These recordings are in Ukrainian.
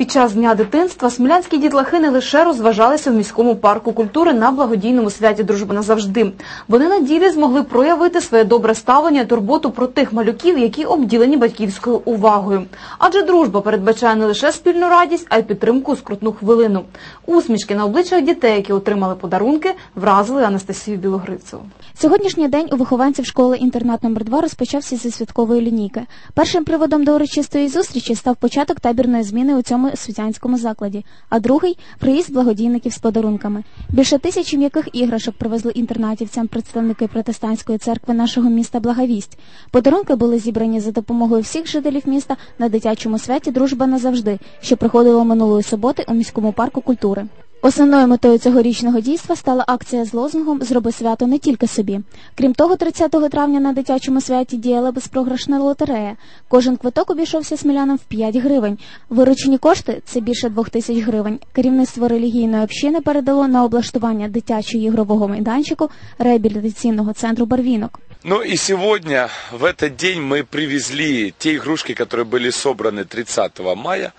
Під час дня дитинства смілянські дітлахи не лише розважалися в міському парку культури на благодійному святі Дружба назавжди. Вони на ділі змогли проявити своє добре ставлення, турботу про тих малюків, які обділені батьківською увагою. Адже дружба передбачає не лише спільну радість, а й підтримку у скрутну хвилину. Усмішки на обличчях дітей, які отримали подарунки, вразили Анастасію Білогривцеву. Сьогоднішній день у вихованців школи інтернат номер 2 розпочався зі святкової лінійки. Першим приводом до урочистої зустрічі став початок табірної зміни у цьому освітянському закладі, а другий приїзд благодійників з подарунками. Більше тисячі м'яких іграшок привезли інтернатівцям представники протестантської церкви нашого міста Благовість. Подарунки були зібрані за допомогою всіх жителів міста на дитячому святі Дружба назавжди, що проходило минулої суботи у міському парку культури. Основною метою цьогорічного дійства стала акція з лозунгом Зроби свято не тільки собі. Крім того, 30 травня на дитячому святі діяла безпрограшна лотерея. Кожен квиток обійшовся смілянам в 5 гривень. Виручені кошти це більше 2 тисяч гривень. Керівництво релігійної общини передало на облаштування дитячого ігрового майданчику реабілітаційного центру Барвінок. Ну и сегодня, в этот день, мы привезли те игрушки, которые были собраны 30 мая.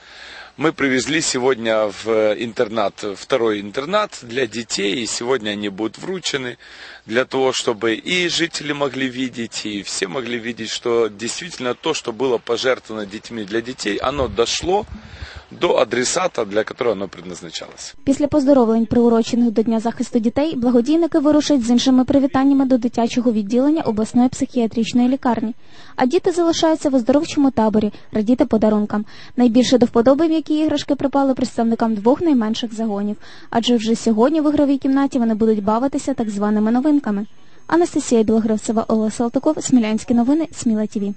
Мы привезли сегодня в интернат, второй интернат для детей, и сегодня они будут вручены для того, чтобы и жители могли видеть, и все могли видеть, что действительно то, что было пожертвовано детьми для детей, оно дошло до адресата, для которого оно предназначалось. Після поздоровлень, приурочених до Дня захисту дітей, благодійники вирушать з іншими привітаннями до дитячого відділення обласної психіатричної лікарні. А діти залишаються в оздоровчому таборі, радіти подарункам. Найбільше до вподоби м'які іграшки припали представникам двох найменших загонів, адже вже сьогодні в ігровій кімнаті вони будуть бавитися так званими новинками. Анастасія Білогравцева, Олег Салтиков, Смілянські новини, Сміла ТІВІ.